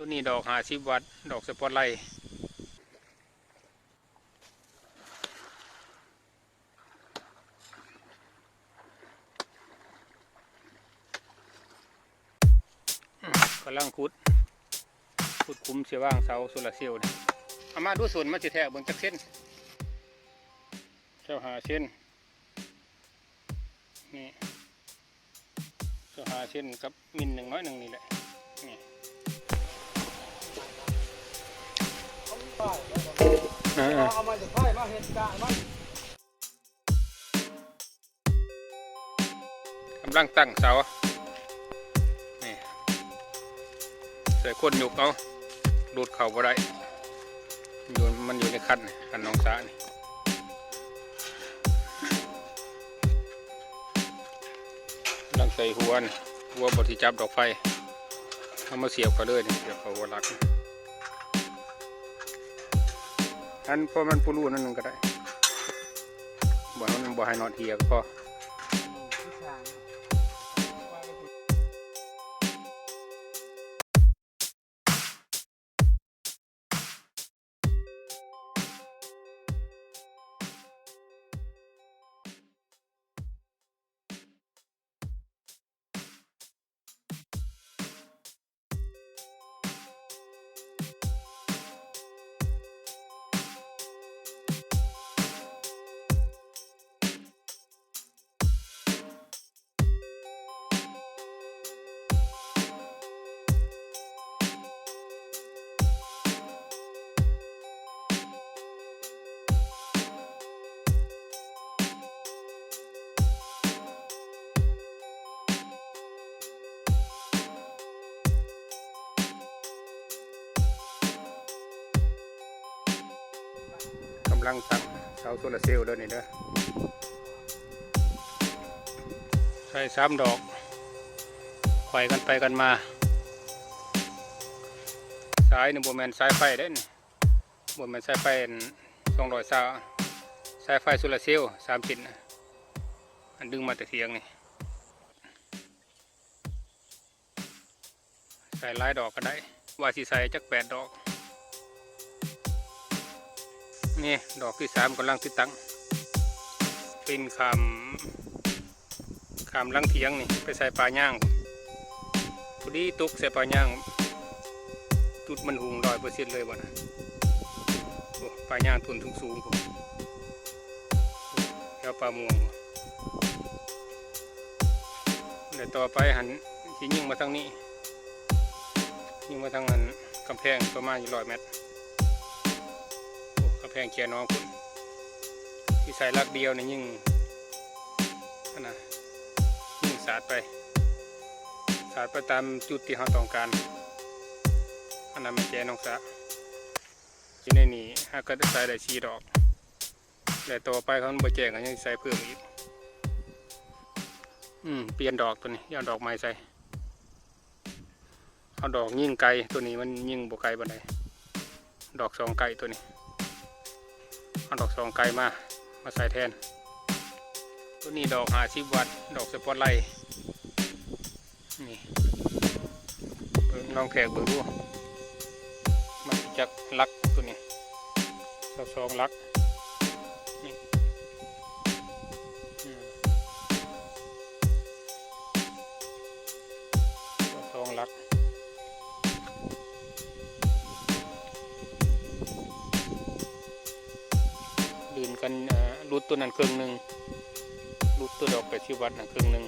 ตัวนี้ดอกหาสิบวัตดอกสปอตไลท์กำลังขุดขุดคุ้มเสียว่างเสาโซลาเซลล์นี่เอามาดูส่วนมันสิแทะเบิ่งจักเส้นเจ้าหาเส้นนี่เจ้าหาเส้นกับมินหนึ่งน้อยหนึ่งนี่แหละ อ่าเอามาจากไผ่มาเห็ดกะมันกำลังตั้งเสา นี่ใส่ก้นยกเอาดูดเข่าบ่ได้อยู่มันอยู่ในคันคันน้องสานี่กำลังใส่หัวหัวบที่จับดอกไฟเอามาเสียบกันเลยนี่เสียบเขาหัวหลัก อันพอมันปูรูนั่นนึงก็ได้บ่ให้มันบ่ให้นอนเทียก็พอ ลังตั้งเสาโซลาร์เซลล์เด้อนี่เด้อใส่สามดอกไขวกันไปกันมา สายนี่บแมนสายไฟเด้นี่บแมนสายไฟสองร้อยสาสายไฟโซลาร์เซลล์สามชิ้นอันดึงมาแต่เทียงนี่ใส่ลายดอกก็ได้ ว่าสิใส่จักแปดดอก นี่ดอกที่สามกำลังติดตั้ง เป็นคำคำลังเทียงนี่ไปใส่ปลาย่างพอดีตุกใส่ปลาย่าง ตุดมันหุงร้อยเปอร์เซ็นต์เลยบ่นะปลาย่างทุนสูงสูงผมแล้วปลาม่วงเดี๋ยวต่อไปหันที่ยิ่งมาทางนี้ ยิ่งมาทางนั้นกำแพงประมาณยู่ร้อยเมตร งเขียน้องคุณที่ใส่ลักเดียวเนี่ยิ่งนะยิ่งสาดไป สาดไปตามจุดที่เราต้องการอันนั้นมันแจน้องสะอยู่ในนี้หากก็ใส่ได้สีดอกแต่ต่อไปเขาบ่แจงก็ยังใส่เพิ่มอีกอืมเปลี่ยนดอกตัวนี้เอาดอกไม้ใส่เอาดอกยิ่งไกลตัวนี้มันยิ่งบ่ไกลบันไดดอกสองไกลตัวนี้ เอาดอกสองไกลมา มาใส่แทน ตัวนี้ดอกหาชิบวัด ดอกสปอตไลท์นี่เบิ่งลองแขกเบิร์ดูมันจักลักตัวนี้สองสองลัก รูดตัวนั้นครึ่งหนึ่งรูดตัวดอกไปที่วัดนะครึ่งหนึ่ง